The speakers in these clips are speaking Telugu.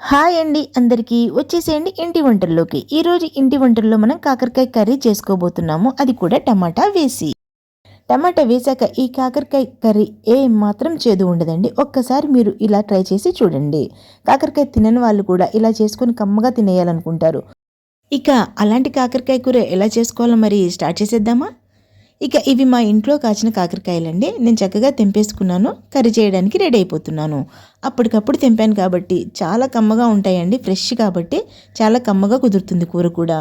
హాయ్ అండి అందరికీ వచ్చేసేయండి ఇంటి వంటల్లోకి. ఈరోజు ఇంటి వంటల్లో మనం కాకరకాయ కర్రీ చేసుకోబోతున్నాము. అది కూడా టమాటా వేసి. టమాటా వేశాక ఈ కాకరకాయ కర్రీ ఏ మాత్రం చేదు ఉండదండి. ఒక్కసారి మీరు ఇలా ట్రై చేసి చూడండి. కాకరకాయ తినని వాళ్ళు కూడా ఇలా చేసుకొని కమ్మగా తినేయాలనుకుంటారు. ఇక అలాంటి కాకరకాయ కూర ఎలా చేసుకోవాలో మరి స్టార్ట్ చేసేద్దామా? ఇక ఇవి మా ఇంట్లో కాచిన కాకరకాయలండి. నేను చక్కగా తెంపేసుకున్నాను కర్రీ చేయడానికి రెడీ అయిపోతున్నాను. అప్పటికప్పుడు తెంపాను కాబట్టి చాలా కమ్మగా ఉంటాయండి ఫ్రెష్ కాబట్టి చాలా కమ్మగా కుదురుతుంది కూర కూడా.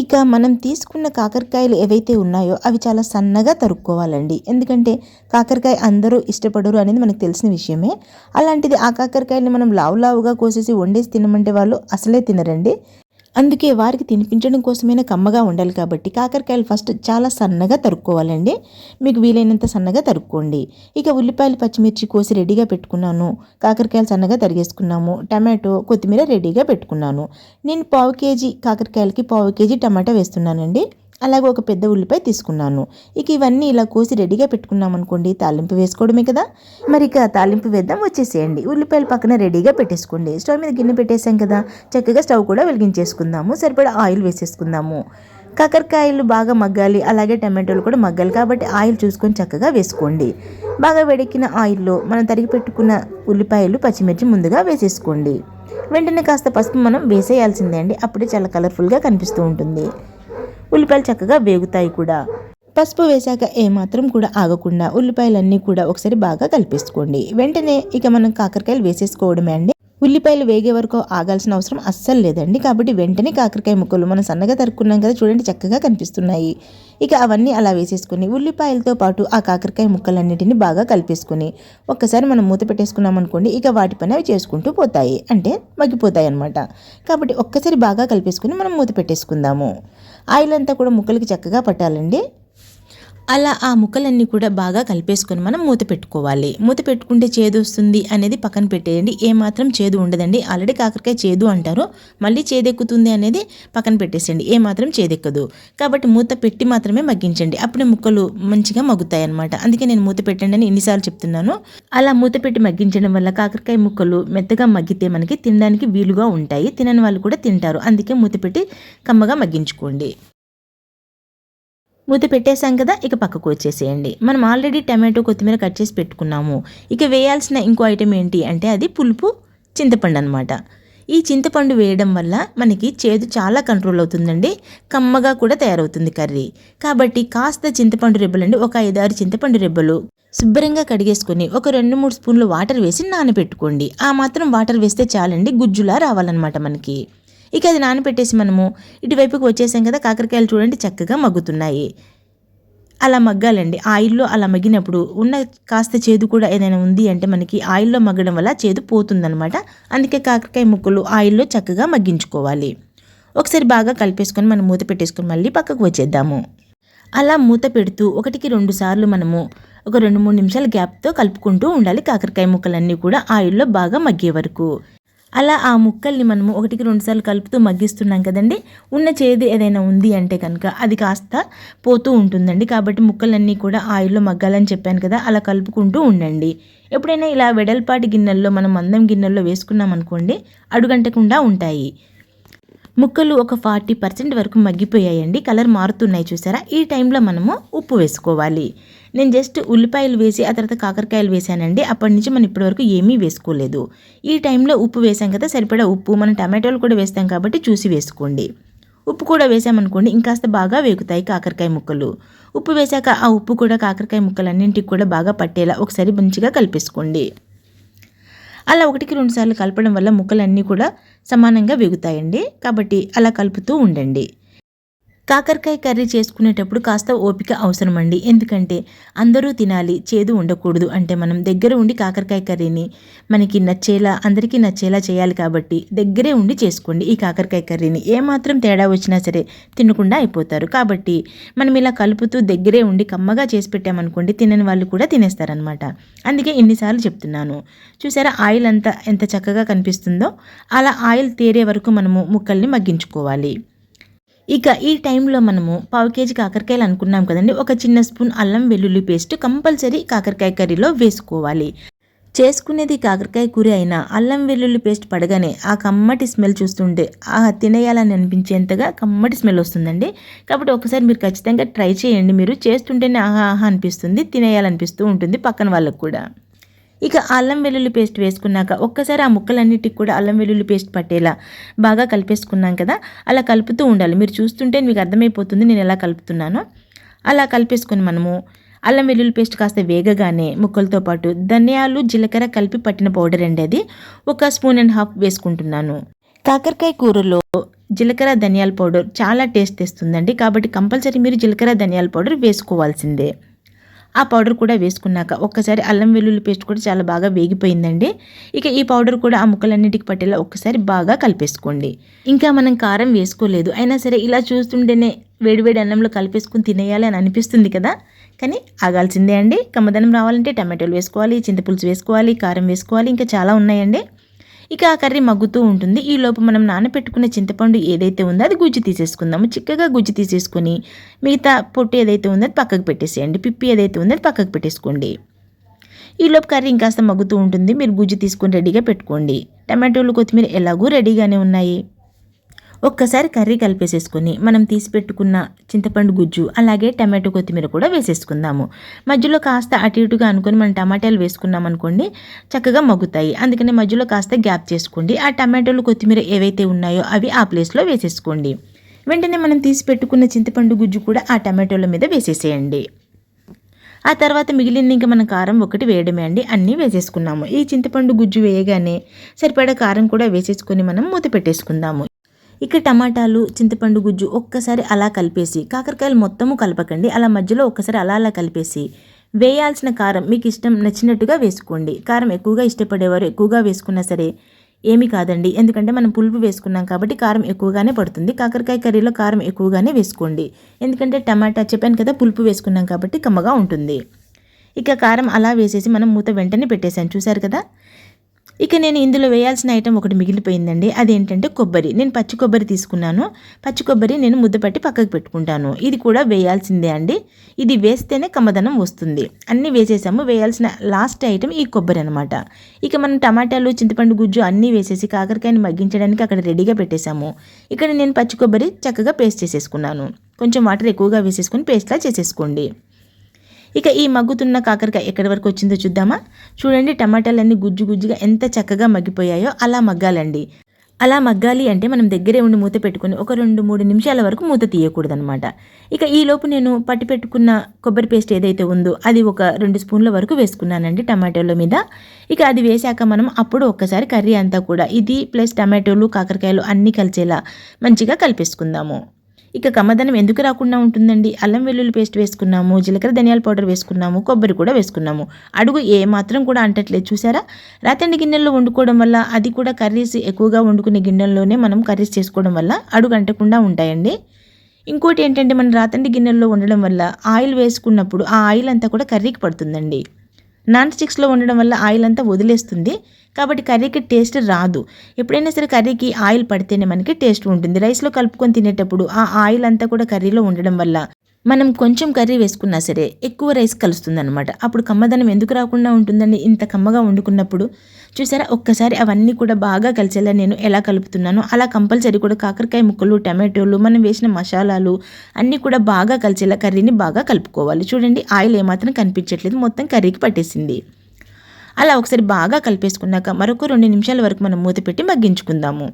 ఇక మనం తీసుకున్న కాకరకాయలు ఏవైతే ఉన్నాయో అవి చాలా సన్నగా తరుక్కోవాలండి. ఎందుకంటే కాకరకాయ అందరూ ఇష్టపడరు అనేది మనకు తెలిసిన విషయమే. అలాంటిది ఆ కాకరకాయని మనం లావు లావుగా కోసేసి వండేసి తినమంటే వాళ్ళు అసలే తినరండి. అందుకే వారికి తినిపించడం కోసమైనా కమ్మగా ఉండాలి కాబట్టి కాకరకాయలు ఫస్ట్ చాలా సన్నగా తరుక్కోవాలండి. మీకు వీలైనంత సన్నగా తరుక్కోండి. ఇక ఉల్లిపాయలు పచ్చిమిర్చి కోసి రెడీగా పెట్టుకున్నాను. కాకరకాయలు సన్నగా తరిగేసుకున్నాము. టమాటో కొత్తిమీర రెడీగా పెట్టుకున్నాను. నేను పావు కేజీ కాకరకాయలకి పావు కేజీ టమాటా వేస్తున్నానండి. అలాగే ఒక పెద్ద ఉల్లిపాయ తీసుకున్నాను. ఇక ఇవన్నీ ఇలా కోసి రెడీగా పెట్టుకున్నాం అనుకోండి తాలింపు వేసుకోవడమే కదా. మరి ఇక తాలింపు వేద్దాం వచ్చేసేయండి. ఉల్లిపాయలు పక్కన రెడీగా పెట్టేసుకోండి. స్టవ్ మీద గిన్నె పెట్టేసాం కదా చక్కగా స్టవ్ కూడా వెలిగించేసుకుందాము. సరిపడా ఆయిల్ వేసేసుకుందాము. కాకరకాయలు బాగా మగ్గాలి అలాగే టమాటోలు కూడా మగ్గాలి కాబట్టి ఆయిల్ చూసుకొని చక్కగా వేసుకోండి. బాగా వేడెక్కిన ఆయిల్లో మనం తరిగి పెట్టుకున్న ఉల్లిపాయలు పచ్చిమిర్చి ముందుగా వేసేసుకోండి. వెంటనే కాస్త పసుపు మనం వేసేయాల్సిందే అండి. అప్పుడే చాలా కలర్ఫుల్గా కనిపిస్తూ ఉంటుంది. ఉల్లిపాయలు చక్కగా వేగుతాయి కూడా. పసుపు వేశాక ఏమాత్రం కూడా ఆగకుండా ఉల్లిపాయలన్నీ కూడా ఒకసారి బాగా కలిపేసుకోండి. వెంటనే ఇక మనం కాకరకాయలు వేసేసుకోవడమే అండి. ఉల్లిపాయలు వేగే వరకు ఆగాల్సిన అవసరం అస్సలు లేదండి. కాబట్టి వెంటనే కాకరకాయ ముక్కలు మనం సన్నగా తరుక్కున్నాం కదా చూడండి చక్కగా కనిపిస్తున్నాయి. ఇక అవన్నీ అలా వేసేసుకుని ఉల్లిపాయలతో పాటు ఆ కాకరకాయ ముక్కలన్నిటిని బాగా కలిపేసుకుని ఒక్కసారి మనం మూత పెట్టేసుకున్నాం అనుకోండి ఇక వాటి పని అవి చేసుకుంటూ పోతాయి. అంటే మగ్గిపోతాయి అనమాట కాబట్టి ఒక్కసారి బాగా కలిపేసుకుని మనం మూత పెట్టేసుకుందాము. ఆయిల్ అంతా కూడా ముక్కలకి చక్కగా పట్టాలండి. అలా ఆ ముక్కలన్నీ కూడా బాగా కలిపేసుకొని మనం మూత పెట్టుకోవాలి. మూత పెట్టుకుంటే చేదు వస్తుంది అనేది పక్కన పెట్టేయండి. ఏమాత్రం చేదు ఉండదండి. ఆల్రెడీ కాకరకాయ చేదు అంటారు. మళ్ళీ చేదెక్కుతుంది అనేది పక్కన పెట్టేసేయండి. ఏమాత్రం చేదెక్కదు కాబట్టి మూత పెట్టి మాత్రమే మగ్గించండి. అప్పుడే ముక్కలు మంచిగా మగ్గుతాయి అనమాట అందుకే నేను మూత పెట్టండి అని ఎన్నిసార్లు చెప్తున్నాను. అలా మూత పెట్టి మగ్గించడం వల్ల కాకరకాయ ముక్కలు మెత్తగా మగ్గితే మనకి తినడానికి వీలుగా ఉంటాయి. తినని వాళ్ళు కూడా తింటారు. అందుకే మూత పెట్టి కమ్మగా మగ్గించుకోండి. మూత పెట్టేశాం కదా ఇక పక్కకు వచ్చేసేయండి. మనం ఆల్రెడీ టమాటో కొత్తిమీర కట్ చేసి పెట్టుకున్నాము. ఇక వేయాల్సిన ఇంకో ఐటెం ఏంటి అంటే అది పులుపు చింతపండు అనమాట ఈ చింతపండు వేయడం వల్ల మనకి చేదు చాలా కంట్రోల్ అవుతుందండి. కమ్మగా కూడా తయారవుతుంది కర్రీ. కాబట్టి కాస్త చింతపండు రెబ్బలండి ఒక ఐదారు చింతపండు రెబ్బలు శుభ్రంగా కడిగేసుకొని ఒక రెండు మూడు స్పూన్లు వాటర్ వేసి నానబెట్టుకోండి. ఆ మాత్రం వాటర్ వేస్తే చాలండి గుజ్జులా రావాలన్నమాట మనకి. ఇక అది నానబెట్టేసి మనము ఇటువైపుకి వచ్చేసాం కదా కాకరకాయలు చూడండి చక్కగా మగ్గుతున్నాయి. అలా మగ్గాలండి. ఆయిల్లో అలా మగ్గినప్పుడు ఉన్న కాస్త చేదు కూడా ఏదైనా ఉంది అంటే మనకి ఆయిల్లో మగ్గడం వల్ల చేదు పోతుందనమాట అందుకే కాకరకాయ ముక్కలు ఆయిల్లో చక్కగా మగ్గించుకోవాలి. ఒకసారి బాగా కలిపేసుకొని మనం మూత పెట్టేసుకొని మళ్ళీ పక్కకు వచ్చేద్దాము. అలా మూత పెడుతూ ఒకటికి రెండు సార్లు మనము ఒక రెండు మూడు నిమిషాల గ్యాప్తో కలుపుకుంటూ ఉండాలి కాకరకాయ ముక్కలన్నీ కూడా ఆయిల్లో బాగా మగ్గే వరకు. అలా ఆ ముక్కల్ని మనము ఒకటికి రెండుసార్లు కలుపుతూ మగ్గిస్తున్నాం కదండి. ఉన్న చేదు ఏదైనా ఉంది అంటే కనుక అది కాస్త పోతూ ఉంటుందండి. కాబట్టి ముక్కలన్నీ కూడా ఆయిల్లో మగ్గాలని చెప్పాను కదా అలా కలుపుకుంటూ ఉండండి. ఎప్పుడైనా ఇలా వెడల్పాటి గిన్నెల్లో మనం మందం గిన్నెల్లో వేసుకున్నాం అనుకోండి అడుగంటకుండా ఉంటాయి. ముక్కలు ఒక ఫార్టీ పర్సెంట్ వరకు మగ్గిపోయాయండి. కలర్ మారుతున్నాయి చూసారా? ఈ టైంలో మనము ఉప్పు వేసుకోవాలి. నేను జస్ట్ ఉల్లిపాయలు వేసి ఆ తర్వాత కాకరకాయలు వేసానండి. అప్పటి నుంచి మనం ఇప్పటివరకు ఏమీ వేసుకోలేదు. ఈ టైంలో ఉప్పు వేసాం కదా సరిపడా ఉప్పు. మనం టమాటోలు కూడా వేస్తాం కాబట్టి చూసి వేసుకోండి. ఉప్పు కూడా వేసామనుకోండి ఇంకాస్త బాగా వేగుతాయి కాకరకాయ ముక్కలు. ఉప్పు వేశాక ఆ ఉప్పు కూడా కాకరకాయ ముక్కలన్నింటికి కూడా బాగా పట్టేలా ఒకసారి మంచిగా కలిపేసుకోండి. అలా ఒకటికి రెండు సార్లు కలపడం వల్ల ముక్కలన్నీ కూడా సమానంగా వేగుతాయండి. కాబట్టి అలా కలుపుతూ ఉండండి. కాకరకాయ కర్రీ చేసుకునేటప్పుడు కాస్త ఓపిక అవసరం అండి ఎందుకంటే అందరూ తినాలి చేదు ఉండకూడదు. అంటే మనం దగ్గర ఉండి కాకరకాయ కర్రీని మనకి నచ్చేలా అందరికీ నచ్చేలా చేయాలి కాబట్టి దగ్గరే ఉండి చేసుకోండి ఈ కాకరకాయ కర్రీని. ఏమాత్రం తేడా వచ్చినా సరే తినకుండా అయిపోతారు. కాబట్టి మనం ఇలా కలుపుతూ దగ్గరే ఉండి కమ్మగా చేసి పెట్టామనుకోండి తినని వాళ్ళు కూడా తినేస్తారనమాట అందుకే ఇన్నిసార్లు చెప్తున్నాను. చూసారా ఆయిల్ అంతా ఎంత చక్కగా కనిపిస్తుందో? అలా ఆయిల్ తేరే వరకు మనము ముక్కల్ని మగ్గించుకోవాలి. ఇక ఈ టైంలో మనము పావు కేజీ కాకరకాయలు అనుకున్నాం కదండి. ఒక చిన్న స్పూన్ అల్లం వెల్లుల్లి పేస్ట్ కంపల్సరీ కాకరకాయ కర్రీలో వేసుకోవాలి. చేసుకునేది కాకరకాయ కూర అయినా అల్లం వెల్లుల్లి పేస్ట్ పడగానే ఆ కమ్మటి స్మెల్ చూస్తుంటే ఆ తినేయాలని అనిపించేంతగా కమ్మటి స్మెల్ వస్తుందండి. కాబట్టి ఒకసారి మీరు ఖచ్చితంగా ట్రై చేయండి. మీరు చేస్తుంటేనే ఆహా ఆహా అనిపిస్తుంది తినేయాలనిపిస్తూ ఉంటుంది పక్కన వాళ్ళకు కూడా. ఇక అల్లం వెల్లుల్లి పేస్ట్ వేసుకున్నాక ఒక్కసారి ఆ ముక్కలన్నిటికి కూడా అల్లం వెల్లుల్లి పేస్ట్ పట్టేలా బాగా కలిపేసుకున్నాం కదా అలా కలుపుతూ ఉండాలి. మీరు చూస్తుంటే మీకు అర్థమైపోతుంది నేను ఎలా కలుపుతున్నానో. అలా కలిపేసుకొని మనము అల్లం వెల్లుల్లి పేస్ట్ కాస్త వేగగానే ముక్కలతో పాటు ధనియాలు జీలకర్ర కలిపి పట్టిన పౌడర్ అండి అది. ఒక స్పూన్ అండ్ హాఫ్ వేసుకుంటున్నాను. కాకరకాయ కూరలో జీలకర్ర ధనియాల పౌడర్ చాలా టేస్ట్ తెస్తుందండి. కాబట్టి కంపల్సరీ మీరు జీలకర్ర ధనియాల పౌడర్ వేసుకోవాల్సిందే. ఆ పౌడర్ కూడా వేసుకున్నాక ఒక్కసారి అల్లం వెల్లుల్లి పేస్ట్ కూడా చాలా బాగా వేగిపోయిందండి. ఇక ఈ పౌడర్ కూడా ఆ ముక్కలన్నిటికి పట్టేలా ఒక్కసారి బాగా కలిపేసుకోండి. ఇంకా మనం కారం వేసుకోలేదు. అయినా సరే ఇలా చూస్తుంటేనే వేడివేడి అన్నంలో కలిపేసుకుని తినేయాలి అని అనిపిస్తుంది కదా. కానీ ఆగాల్సిందే అండి. కమ్మదనం రావాలంటే టమాటోలు వేసుకోవాలి చింతపులుసు వేసుకోవాలి కారం వేసుకోవాలి ఇంకా చాలా ఉన్నాయండి. ఇక ఆ కర్రీ మగ్గుతూ ఉంటుంది. ఈ లోపు మనం నానబెట్టుకున్న చింతపండు ఏదైతే ఉందో అది గుజ్జు తీసేసుకుందాము. చిక్కగా గుజ్జు తీసేసుకొని మిగతా పొట్టు ఏదైతే ఉందో అది పక్కకు పెట్టేసేయండి. పిప్పి ఏదైతే ఉందో అది పక్కకు పెట్టేసుకోండి. ఈ లోపు కర్రీ ఇంకాస్త మగ్గుతూ ఉంటుంది. మీరు గుజ్జు తీసుకొని రెడీగా పెట్టుకోండి. టమాటోలు కొత్తిమీర ఎలాగూ రెడీగానే ఉన్నాయి. ఒక్కసారి కర్రీ కలిపేసేసుకొని మనం తీసి పెట్టుకున్న చింతపండు గుజ్జు అలాగే టమాటో కొత్తిమీర కూడా వేసేసుకుందాము. మధ్యలో కాస్త అటు ఇటుగా అనుకొని మనం టమాటాలు వేసుకున్నాం అనుకోండి చక్కగా మగ్గుతాయి. అందుకని మధ్యలో కాస్త గ్యాప్ చేసుకోండి. ఆ టమాటోలు కొత్తిమీర ఏవైతే ఉన్నాయో అవి ఆ ప్లేస్లో వేసేసుకోండి. వెంటనే మనం తీసి పెట్టుకున్న చింతపండు గుజ్జు కూడా ఆ టమాటోల మీద వేసేసేయండి. ఆ తర్వాత మిగిలిన ఇంకా మన కారం ఒకటి వేయడమే అండి. అన్నీ వేసేసుకున్నాము. ఈ చింతపండు గుజ్జు వేయగానే సరిపడా కారం కూడా వేసేసుకొని మనం మూత పెట్టేసుకుందాము. ఇక టమాటాలు చింతపండు గుజ్జు ఒక్కసారి అలా కలిపేసి కాకరకాయలు మొత్తము కలపకండి. అలా మధ్యలో ఒక్కసారి అలా అలా కలిపేసి వేయాల్సిన కారం మీకు ఇష్టం నచ్చినట్టుగా వేసుకోండి. కారం ఎక్కువగా ఇష్టపడేవారు ఎక్కువగా వేసుకున్నా సరే ఏమి కాదండి. ఎందుకంటే మనం పులుపు వేసుకున్నాం కాబట్టి కారం ఎక్కువగానే పడుతుంది. కాకరకాయ కర్రీలో కారం ఎక్కువగానే వేసుకోండి. ఎందుకంటే టమాటా చెప్పాను కదా పులుపు వేసుకున్నాం కాబట్టి కమ్మగా ఉంటుంది. ఇక కారం అలా వేసేసి మనం మూత వెంటనే పెట్టేశాను. చూసారు కదా? ఇక నేను ఇందులో వేయాల్సిన ఐటెం ఒకటి మిగిలిపోయిందండి. అదేంటంటే కొబ్బరి. నేను పచ్చి కొబ్బరి తీసుకున్నాను. పచ్చి కొబ్బరి నేను ముద్ద పట్టి పక్కకు పెట్టుకుంటాను. ఇది కూడా వేయాల్సిందే అండి. ఇది వేస్తేనే కమ్మదనం వస్తుంది. అన్నీ వేసేసాము. వేయాల్సిన లాస్ట్ ఐటెం ఈ కొబ్బరి అనమాట ఇక మనం టమాటాలు చింతపండు గుజ్జు అన్నీ వేసేసి కాకరకాయని మగ్గించడానికి అక్కడ రెడీగా పెట్టేశాము. ఇక్కడ నేను పచ్చి కొబ్బరి చక్కగా పేస్ట్ చేసేసుకున్నాను. కొంచెం వాటర్ ఎక్కువగా వేసేసుకొని పేస్ట్లా చేసేసుకోండి. ఇక ఈ మగ్గుతున్న కాకరకాయ ఎక్కడి వరకు వచ్చిందో చూద్దామా? చూడండి టమాటాలన్నీ గుజ్జు గుజ్జుగా ఎంత చక్కగా మగ్గిపోయాయో అలా మగ్గాలండి. అలా మగ్గాలి అంటే మనం దగ్గరే ఉండి మూత పెట్టుకుని ఒక రెండు మూడు నిమిషాల వరకు మూత తీయకూడదనమాట ఇక ఈలోపు నేను పట్టి పెట్టుకున్న కొబ్బరి పేస్ట్ ఏదైతే ఉందో అది ఒక రెండు స్పూన్ల వరకు వేసుకున్నానండి టమాటోల మీద. ఇక అది వేశాక మనం అప్పుడు ఒక్కసారి కర్రీ అంతా కూడా ఇది ప్లస్ టమాటోలు కాకరకాయలు అన్నీ కలిసేలా మంచిగా కలిపేసుకుందాము. ఇక కమ్మదనం ఎందుకు రాకుండా ఉంటుందండి? అల్లం వెల్లుల్లి పేస్ట్ వేసుకున్నాము జీలకర్ర ధనియాల పౌడర్ వేసుకున్నాము కొబ్బరి కూడా వేసుకున్నాము. అడుగు ఏ మాత్రం కూడా అంటట్లేదు చూసారా రాతండి గిన్నెల్లో వండుకోవడం వల్ల అది కూడా కర్రీస్ ఎక్కువగా వండుకునే గిన్నెల్లోనే మనం కర్రీస్ చేసుకోవడం వల్ల అడుగు అంటకుండా ఉంటాయండి. ఇంకోటి ఏంటంటే మనం రాతండి గిన్నెల్లో ఉండడం వల్ల ఆయిల్ వేసుకున్నప్పుడు ఆ ఆయిల్ అంతా కూడా కర్రీకి పడుతుందండి. నాన్ స్టిక్స్లో ఉండడం వల్ల ఆయిల్ అంతా వదిలేస్తుంది. కాబట్టి కర్రీకి టేస్ట్ రాదు. ఎప్పుడైనా సరే కర్రీకి ఆయిల్ పడితేనే మనకి టేస్ట్ ఉంటుంది. రైస్లో కలుపుకొని తినేటప్పుడు ఆ ఆయిల్ అంతా కూడా కర్రీలో ఉండడం వల్ల మనం కొంచెం కర్రీ వేసుకున్నా సరే ఎక్కువ రైస్ కలుస్తుంది అనమాట అప్పుడు కమ్మదనం ఎందుకు రాకుండా ఉంటుందండి? ఇంత కమ్మగా వండుకున్నప్పుడు చూసారా? ఒక్కసారి అవన్నీ కూడా బాగా కలిసేలా నేను ఎలా కలుపుతున్నాను అలా కంపల్సరీ కూడా కాకరకాయ ముక్కలు టమాటోలు మనం వేసిన మసాలాలు అన్నీ కూడా బాగా కలిసేలా కర్రీని బాగా కలుపుకోవాలి. చూడండి ఆయిల్ ఏమాత్రం కనిపించట్లేదు మొత్తం కర్రీకి పట్టేసింది. అలా ఒకసారి బాగా కలిపేసుకున్నాక మరొక రెండు నిమిషాల వరకు మనం మూత పెట్టి మగ్గించుకుందాము.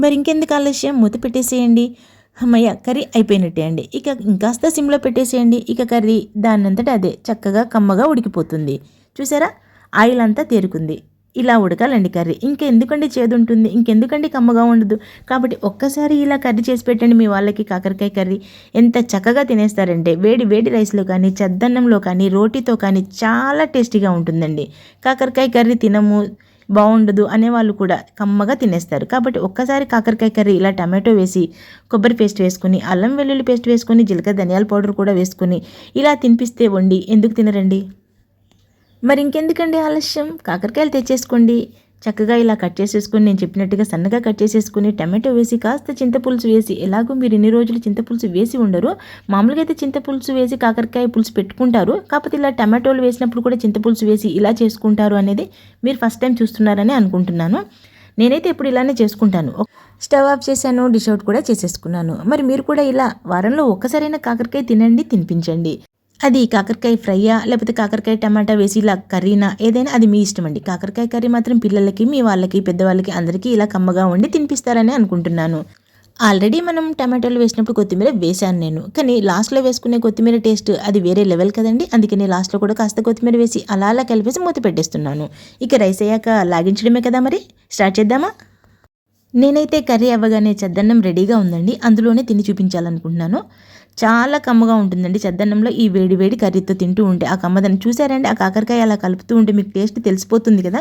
మరి ఇంకెందుకు ఆలస్యం? మూత పెట్టేసేయండి. అమ్మయ్య కర్రీ అయిపోయినట్టే అండి. ఇక ఇంకాస్త సిమ్లో పెట్టేసేయండి. ఇక కర్రీ దాన్నంతట అదే చక్కగా కమ్మగా ఉడికిపోతుంది. చూసారా? ఆయిల్ అంతా తేరుకుంది. ఇలా ఉడకాలండి కర్రీ. ఇంకెందుకండి చేదు ఉంటుంది ఇంకెందుకండి కమ్మగా ఉండదు? కాబట్టి ఒక్కసారి ఇలా కర్రీ చేసి పెట్టండి మీ వాళ్ళకి కాకరకాయ కర్రీ. ఎంత చక్కగా తినేస్తారంటే వేడి వేడి రైస్లో కానీ చద్దన్నంలో కానీ రోటీతో కానీ చాలా టేస్టీగా ఉంటుందండి. కాకరకాయ కర్రీ తినము బాగుండదు అనేవాళ్ళు కూడా కమ్మగా తినేస్తారు. కాబట్టి ఒక్కసారి కాకరకాయ కర్రీ ఇలా టమాటో వేసి కొబ్బరి పేస్ట్ వేసుకొని అల్లం వెల్లుల్లి పేస్ట్ వేసుకుని జీలకర్ర ధనియాల పౌడర్ కూడా వేసుకొని ఇలా తినిపిస్తే వండి ఎందుకు తినరండి? మరి ఇంకెందుకండి ఆలస్యం? కాకరకాయలు తెచ్చేసుకోండి. చక్కగా ఇలా కట్ చేసేసుకొని నేను చెప్పినట్టుగా సన్నగా కట్ చేసేసుకొని టమాటో వేసి కాస్త చింతపులుసు వేసి ఎలాగో మీరు ఇన్ని రోజులు చింతపులుసు వేసి ఉండరు. మామూలుగా అయితే చింతపులుసు వేసి కాకరకాయ పులుసు పెట్టుకుంటారు. కాకపోతే ఇలా టమాటోలు వేసినప్పుడు కూడా చింతపులుసు వేసి ఇలా చేసుకుంటారు అనేది మీరు ఫస్ట్ టైం చూస్తున్నారని అనుకుంటున్నాను. నేనైతే ఇప్పుడు ఇలానే చేసుకుంటాను. స్టవ్ ఆఫ్ చేశాను డిష్ అవుట్ కూడా చేసేసుకున్నాను. మరి మీరు కూడా ఇలా వారంలో ఒక్కసారైనా కాకరకాయ తినండి తినిపించండి. అది కాకరకాయ ఫ్రైయా? లేకపోతే కాకరకాయ టమాటా వేసి ఇలా కర్రీనా? ఏదైనా అది మీ ఇష్టం అండి. కాకరకాయ కర్రీ మాత్రం పిల్లలకి మీ వాళ్ళకి పెద్దవాళ్ళకి అందరికీ ఇలా కమ్మగా వండి తినిపిస్తారని అనుకుంటున్నాను. ఆల్రెడీ మనం టమాటోలు వేసినప్పుడు కొత్తిమీర వేశాను నేను. కానీ లాస్ట్లో వేసుకునే కొత్తిమీర టేస్ట్ అది వేరే లెవెల్ కదండి. అందుకని లాస్ట్లో కూడా కాస్త కొత్తిమీర వేసి అలా అలా కలిపేసి మూత పెట్టేస్తున్నాను. ఇక రైస్ అయ్యాక లాగించడమే కదా మరి? స్టార్ట్ చేద్దామా? నేనైతే కర్రీ అవ్వగానే చద్దన్నం రెడీగా ఉందండి. అందులోనే తిని చూపించాలనుకుంటున్నాను. చాలా కమ్మగా ఉంటుందండి. చద్దన్నంలో ఈ వేడి వేడి కర్రీతో తింటూ ఉంటే ఆ కమ్మదనం చూసారండి? ఆ కాకరకాయ అలా కలుపుతూ ఉంటే మీకు టేస్ట్ తెలిసిపోతుంది కదా?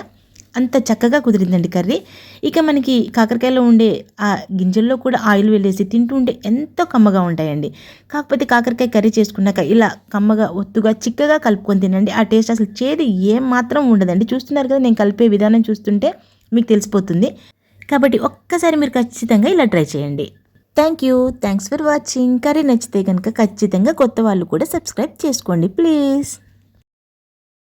అంత చక్కగా కుదిరిందండి కర్రీ. ఇక మనకి కాకరకాయలో ఉండే ఆ గింజల్లో కూడా ఆయిల్ వెళ్ళేసి తింటూ ఉంటే ఎంతో కమ్మగా ఉంటాయండి. కాకపోతే కాకరకాయ కర్రీ చేసుకున్నాక ఇలా కమ్మగా ఒత్తుగా చిక్కగా కలుపుకొని తినండి. ఆ టేస్ట్ అసలు చేదు ఏం మాత్రం ఉండదండి. చూస్తున్నారు కదా నేను కలిపే విధానం చూస్తుంటే మీకు తెలిసిపోతుంది. కాబట్టి ఒక్కసారి మీరు ఖచ్చితంగా ఇలా ట్రై చేయండి. Thank you thanks for watching curry నచ్చితే కనుక ఖచ్చితంగా కొత్త వాళ్ళు కూడా సబ్స్క్రైబ్ చేసుకోండి ప్లీజ్